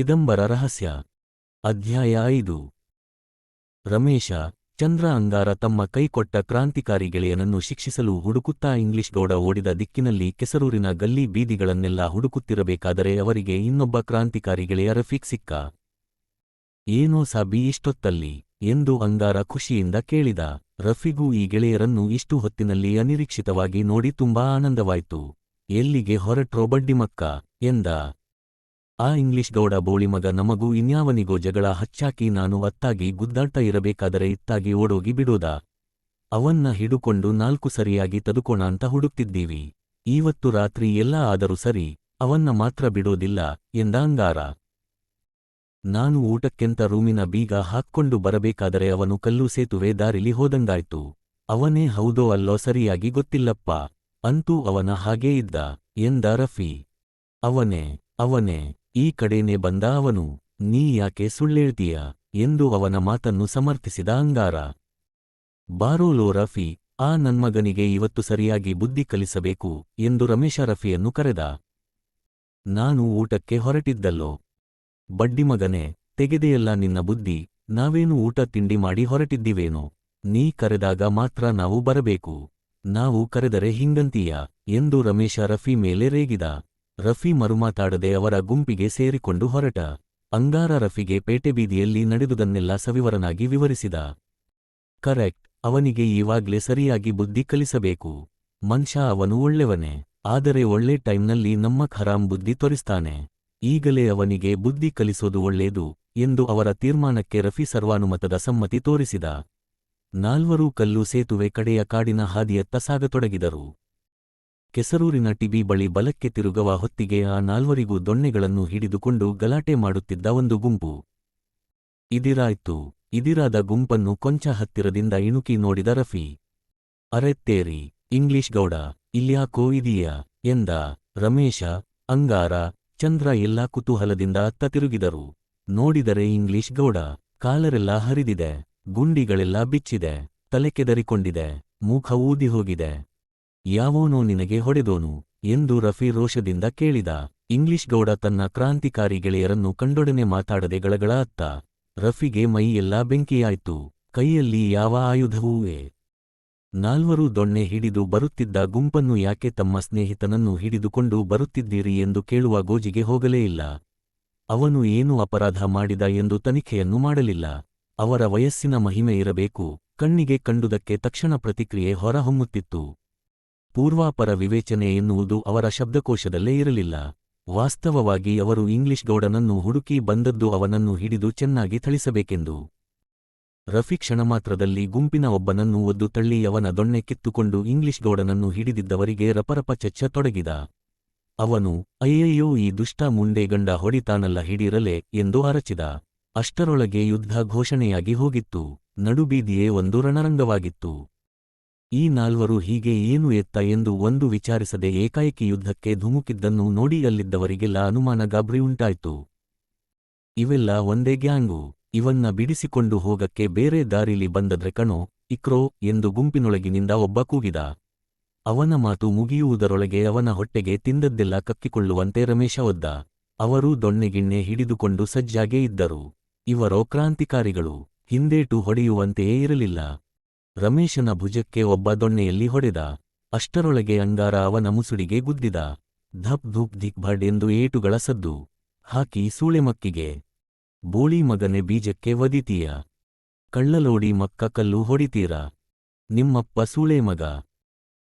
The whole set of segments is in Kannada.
ಚಿದಂಬರ ರಹಸ್ಯ, ಅಧ್ಯಾಯ ಐದು. ರಮೇಶ, ಚಂದ್ರ ಅಂಗಾರ ತಮ್ಮ ಕೈಕೊಟ್ಟ ಕ್ರಾಂತಿಕಾರಿ ಗೆಳೆಯನನ್ನು ಶಿಕ್ಷಿಸಲು ಹುಡುಕುತ್ತಾ ಇಂಗ್ಲಿಷ್ ಗೌಡ ಓಡಿದ ದಿಕ್ಕಿನಲ್ಲಿ ಕೆಸರೂರಿನ ಗಲ್ಲಿ ಬೀದಿಗಳನ್ನೆಲ್ಲ ಹುಡುಕುತ್ತಿರಬೇಕಾದರೆ ಅವರಿಗೆ ಇನ್ನೊಬ್ಬ ಕ್ರಾಂತಿಕಾರಿ ಗೆಳೆಯ ರಫೀಕ್ ಸಿಕ್ಕ. ಏನೋ ಸಾಬಿ ಇಷ್ಟೊತ್ತಲ್ಲಿ ಎಂದು ಅಂಗಾರ ಖುಷಿಯಿಂದ ಕೇಳಿದ. ರಫಿಗೂ ಈ ಗೆಳೆಯರನ್ನು ಇಷ್ಟು ಹೊತ್ತಿನಲ್ಲಿ ಅನಿರೀಕ್ಷಿತವಾಗಿ ನೋಡಿ ತುಂಬಾ ಆನಂದವಾಯ್ತು. ಎಲ್ಲಿಗೆ ಹೊರಟ್ರೋ ಬಡ್ಡಿಮಕ್ಕ? ಎಂದ. ಆ ಇಂಗ್ಲಿಷ್ ಗೌಡ ಬೋಳಿಮಗ ನಮಗೂ ಇನ್ಯಾವನಿಗೋ ಜಗಳ ಹಚ್ಚಾಕಿ ನಾನು ಅತ್ತಾಗಿ ಗುದ್ದಾಟ ಇರಬೇಕಾದರೆ ಇತ್ತಾಗಿ ಓಡೋಗಿ ಬಿಡೋದ. ಅವನ್ನ ಹಿಡುಕೊಂಡು ನಾಲ್ಕು ಸರಿಯಾಗಿ ತದುಕೋಣ ಅಂತ ಹುಡುಕ್ತಿದ್ದೀವಿ. ಈವತ್ತು ರಾತ್ರಿ ಎಲ್ಲ ಆದರೂ ಸರಿ, ಅವನ್ನ ಮಾತ್ರ ಬಿಡೋದಿಲ್ಲ, ಎಂದ ಅಂಗಾರ. ನಾನು ಊಟಕ್ಕೆಂತ ರೂಮಿನ ಬೀಗ ಹಾಕ್ಕೊಂಡು ಬರಬೇಕಾದರೆ ಅವನು ಕಲ್ಲು ಸೇತುವೆ ದಾರಿಲಿ ಹೋದಂಗಾಯ್ತು. ಅವನೇ ಹೌದೋ ಅಲ್ಲೋ ಸರಿಯಾಗಿ ಗೊತ್ತಿಲ್ಲಪ್ಪ. ಅಂತೂ ಅವನ ಹಾಗೇ ಇದ್ದ, ಎಂದ ರಫಿ. ಅವನೇ ಅವನೇ. ಈ ಕಡೆನೆ ಬಂದ ಅವನು ನೀ ಯಾಕೆ ಸುಳ್ಳೇಳ್ತೀಯ? ಎಂದು ಅವನ ಮಾತನ್ನು ಸಮರ್ಥಿಸಿದ ಅಂಗಾರ. ಬಾರೋಲೋ ರಫಿ, ಆ ನನ್ಮಗನಿಗೆ ಇವತ್ತು ಸರಿಯಾಗಿ ಬುದ್ಧಿ ಕಲಿಸಬೇಕು, ಎಂದು ರಮೇಶ ರಫಿಯನ್ನು ಕರೆದ. ನಾನು ಊಟಕ್ಕೆ ಹೊರಟಿದ್ದಲ್ಲೋ? ಬಡ್ಡಿಮಗನೇ ತೆಗೆದೆಯಲ್ಲ ನಿನ್ನ ಬುದ್ಧಿ, ನಾವೇನು ಊಟ ತಿಂಡಿ ಮಾಡಿ ಹೊರಟಿದ್ದೀವೇನೋ? ನೀ ಕರೆದಾಗ ಮಾತ್ರ ನಾವು ಬರಬೇಕು, ನಾವು ಕರೆದರೆ ಹಿಂಗಂತೀಯ? ಎಂದು ರಮೇಶ ರಫಿ ಮೇಲೆ ರೇಗಿದ. ರಫಿ ಮರುಮಾತಾಡದೆ ಅವರ ಗುಂಪಿಗೆ ಸೇರಿಕೊಂಡು ಹೊರಟ. ಅಂಗಾರ ರಫಿಗೆ ಪೇಟೆ ಬೀದಿಯಲ್ಲಿ ನಡೆದುದನ್ನೆಲ್ಲ ಸವಿವರನಾಗಿ ವಿವರಿಸಿದ. ಕರೆಕ್ಟ್, ಅವನಿಗೆ ಈವಾಗ್ಲೇ ಸರಿಯಾಗಿ ಬುದ್ಧಿ ಕಲಿಸಬೇಕು. ಮನ್ಷಾ ಅವನು ಒಳ್ಳೆವನೇ ಆದರೆ ಒಳ್ಳೆ ಟೈಮ್ನಲ್ಲಿ ನಮ್ಮ ಖರಾಮ್ ಬುದ್ಧಿ ತೋರಿಸ್ತಾನೆ. ಈಗಲೇ ಅವನಿಗೆ ಬುದ್ಧಿ ಕಲಿಸೋದು ಒಳ್ಳೇದು, ಎಂದು ಅವರ ತೀರ್ಮಾನಕ್ಕೆ ರಫಿ ಸರ್ವಾನುಮತದ ಸಮ್ಮತಿ ತೋರಿಸಿದ. ನಾಲ್ವರೂ ಕಲ್ಲು ಸೇತುವೆ ಕಡೆಯ ಕಾಡಿನ ಹಾದಿಯತ್ತ ಸಾಗತೊಡಗಿದರು. ಕೆಸರೂರಿನ ಟಿಬಿ ಬಳಿ ಬಲಕ್ಕೆ ತಿರುಗವ ಹೊತ್ತಿಗೆ ಆ ನಾಲ್ವರಿಗೂ ದೊಣ್ಣೆಗಳನ್ನು ಹಿಡಿದುಕೊಂಡು ಗಲಾಟೆ ಮಾಡುತ್ತಿದ್ದ ಒಂದು ಗುಂಪು. ಇದಿರಾಯ್ತು, ಇದಿರಾದ ಗುಂಪನ್ನು ಕೊಂಚ ಹತ್ತಿರದಿಂದ ಇಣುಕಿ ನೋಡಿದ ರಫಿ. ಅರೆತ್ತೇರಿ ಇಂಗ್ಲಿಷ್ ಗೌಡ, ಇಲ್ಯಾಕೋ ಇದೀಯಾ, ಎಂದ, ರಮೇಶ, ಅಂಗಾರ, ಚಂದ್ರ ಎಲ್ಲಾ ಕುತೂಹಲದಿಂದ ಅತ್ತ ತಿರುಗಿದರು. ನೋಡಿದರೆ ಇಂಗ್ಲಿಷ್ ಗೌಡ, ಕಾಲರೆಲ್ಲ ಹರಿದಿದೆ, ಗುಂಡಿಗಳೆಲ್ಲ ಬಿಚ್ಚಿದೆ ತಲೆ ಕೆದರಿಕೊಂಡಿದೆ ಮುಖ ಊದಿ ಹೋಗಿದೆ ಯಾವೋನೋ ನಿನಗೆ ಹೊಡೆದೋನು ಎಂದು ರಫಿ ರೋಷದಿಂದ ಕೇಳಿದ. ಇಂಗ್ಲಿಷ್ ಗೌಡ ತನ್ನ ಕ್ರಾಂತಿಕಾರಿ ಗೆಳೆಯರನ್ನು ಕಂಡೊಡನೆ ಮಾತಾಡದೆ ಗಳಗಳ ಅತ್ತ ರಫಿಗೆ ಮೈಯೆಲ್ಲ ಬೆಂಕಿಯಾಯ್ತು. ಕೈಯಲ್ಲಿ ಯಾವ ಆಯುಧವೂವೇ ನಾಲ್ವರು ದೊಣ್ಣೆ ಹಿಡಿದು ಬರುತ್ತಿದ್ದ ಗುಂಪನ್ನು ಯಾಕೆ ತಮ್ಮ ಸ್ನೇಹಿತನನ್ನು ಹಿಡಿದುಕೊಂಡು ಬರುತ್ತಿದ್ದೀರಿ ಎಂದು ಕೇಳುವ ಗೋಜಿಗೆ ಹೋಗಲೇ ಇಲ್ಲ. ಅವನು ಏನು ಅಪರಾಧ ಮಾಡಿದ ಎಂದು ತನಿಖೆಯನ್ನು ಮಾಡಲಿಲ್ಲ. ಅವರ ವಯಸ್ಸಿನ ಮಹಿಮೆ ಇರಬೇಕು. ಕಣ್ಣಿಗೆ ಕಂಡುದಕ್ಕೆ ತಕ್ಷಣ ಪ್ರತಿಕ್ರಿಯೆ ಹೊರಹೊಮ್ಮುತ್ತಿತ್ತು. ಪೂರ್ವಾಪರ ವಿವೇಚನೆ ಎನ್ನುವುದು ಅವರ ಶಬ್ದಕೋಶದಲ್ಲೇ ಇರಲಿಲ್ಲ. ವಾಸ್ತವವಾಗಿ ಅವರು ಇಂಗ್ಲಿಷ್ ಗೌಡನನ್ನು ಹುಡುಕಿ ಬಂದದ್ದು ಅವನನ್ನು ಹಿಡಿದು ಚೆನ್ನಾಗಿ ಥಳಿಸಬೇಕೆಂದು. ರಫಿ ಕ್ಷಣಮಾತ್ರದಲ್ಲಿ ಗುಂಪಿನ ಒಬ್ಬನನ್ನು ಒದ್ದು ತಳ್ಳಿ ಅವನ ದೊಣ್ಣೆ ಕಿತ್ತುಕೊಂಡು ಇಂಗ್ಲಿಷ್ ಗೌಡನನ್ನು ಹಿಡಿದಿದ್ದವರಿಗೆ ರಪರಪ ಚಚ್ಚ ತೊಡಗಿದ. ಅವನು, ಅಯ್ಯಯ್ಯೋ, ಈ ದುಷ್ಟ ಮುಂಡೆ ಗಂಡ ಹೊಡಿತಾನಲ್ಲ ಹಿಡಿರಲೆ ಎಂದು ಅರಚಿದ. ಅಷ್ಟರೊಳಗೆ ಯುದ್ಧ ಘೋಷಣೆಯಾಗಿ ಹೋಗಿತ್ತು. ನಡುಬೀದಿಯೇ ಒಂದು ರಣರಂಗವಾಗಿತ್ತು. ಈ ನಾಲ್ವರು ಹೀಗೆ ಏನು ಎತ್ತ ಎಂದು ಒಂದು ವಿಚಾರಿಸದೆ ಏಕಾಏಕಿ ಯುದ್ಧಕ್ಕೆ ಧುಮುಕಿದ್ದನ್ನು ನೋಡಿ ಅಲ್ಲಿದ್ದವರಿಗೆಲ್ಲ ಅನುಮಾನ ಗಾಬರಿಯುಂಟಾಯ್ತು. ಇವೆಲ್ಲ ಒಂದೇ ಗ್ಯಾಂಗು, ಇವನ್ನ ಬಿಡಿಸಿಕೊಂಡು ಹೋಗಕ್ಕೆ ಬೇರೆ ದಾರಿಲಿ ಬಂದದ್ರೆ ಕಣೋ, ಇಕ್ರೋ ಎಂದು ಗುಂಪಿನೊಳಗಿನಿಂದ ಒಬ್ಬ ಕೂಗಿದ. ಅವನ ಮಾತು ಮುಗಿಯುವುದರೊಳಗೆ ಅವನ ಹೊಟ್ಟೆಗೆ ತಿಂದದ್ದೆಲ್ಲ ಕಕ್ಕಿಕೊಳ್ಳುವಂತೆ ರಮೇಶ ಒದ್ದ. ಅವರೂ ದೊಣ್ಣೆಗಿಣ್ಣೆ ಹಿಡಿದುಕೊಂಡು ಸಜ್ಜಾಗೇ ಇದ್ದರು. ಇವರೋ ಕ್ರಾಂತಿಕಾರಿಗಳು, ಹಿಂದೇಟು ಹೊಡೆಯುವಂತೆಯೇ ಇರಲಿಲ್ಲ. ರಮೇಶನ ಭುಜಕ್ಕೆ ಒಬ್ಬ ದೊಣ್ಣೆಯಲ್ಲಿ ಹೊಡೆದ. ಅಷ್ಟರೊಳಗೆ ಅಂಗಾರ ಅವನ ಮುಸುಡಿಗೆ ಗುದ್ದಿದ. ಧಪ್ ಧೂಪ್ ಧಿಕ್ ಭಡ್ ಎಂದು ಏಟುಗಳ ಸದ್ದು. ಹಾಕಿ ಸೂಳೆಮಕ್ಕಿಗೆ ಬೋಳಿ ಮಗನೆ ಬೀಜಕ್ಕೆ ವದಿತೀಯ. ಕಳ್ಳಲೋಡಿ ಮಕ್ಕ ಕಲ್ಲು ಹೊಡಿತೀರ. ನಿಮ್ಮಪ್ಪ ಸೂಳೆ ಮಗ.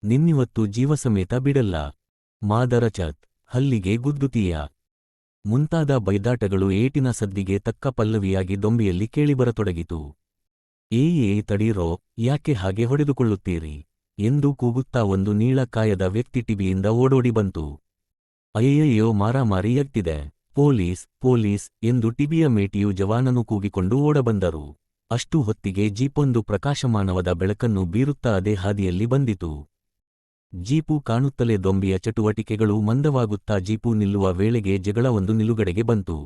ನಿನ್ನಿವತ್ತು ಜೀವಸಮೇತ ಬಿಡಲ್ಲ. ಮಾದರಚತ್ ಹಲ್ಲಿಗೆ ಗುದ್ದುತೀಯ. ಮುಂತಾದ ಬೈದಾಟಗಳು ಏಟಿನ ಸದ್ದಿಗೆ ತಕ್ಕ ಪಲ್ಲವಿಯಾಗಿ ದೊಂಬಿಯಲ್ಲಿ ಕೇಳಿಬರತೊಡಗಿತು. ಏ ಏ ತಡೀರೋ, ಯಾಕೆ ಹಾಗೆ ಹೊಡೆದುಕೊಳ್ಳುತ್ತೀರಿ? ಎಂದು ಕೂಗುತ್ತಾ ಒಂದು ನೀಳಕಾಯದ ವ್ಯಕ್ತಿ ಟಿಬಿಯಿಂದ ಓಡೋಡಿ ಬಂತು. ಅಯ್ಯಯ್ಯೋ, ಮಾರಾಮಾರಿ ಎತ್ತಿದೆ. ಪೊಲೀಸ್ ಪೊಲೀಸ್ ಎಂದು ಟಿಬಿಯ ಮೇಟಿಯು ಜವಾನನು ಕೂಗಿಕೊಂಡು ಓಡಬಂದರು. ಅಷ್ಟು ಹೊತ್ತಿಗೆ ಜೀಪೊಂದು ಪ್ರಕಾಶಮಾನವಾದ ಬೆಳಕನ್ನು ಬೀರುತ್ತಾ ಅದೇ ಹಾದಿಯಲ್ಲಿ ಬಂದಿತು. ಜೀಪು ಕಾಣುತ್ತಲೇ ದೊಂಬಿಯ ಚಟುವಟಿಕೆಗಳು ಮಂದವಾಗುತ್ತಾ ಜೀಪು ನಿಲ್ಲುವ ವೇಳೆಗೆ ಜಗಳ ಒಂದು ನಿಲುಗಡೆಗೆ ಬಂತು.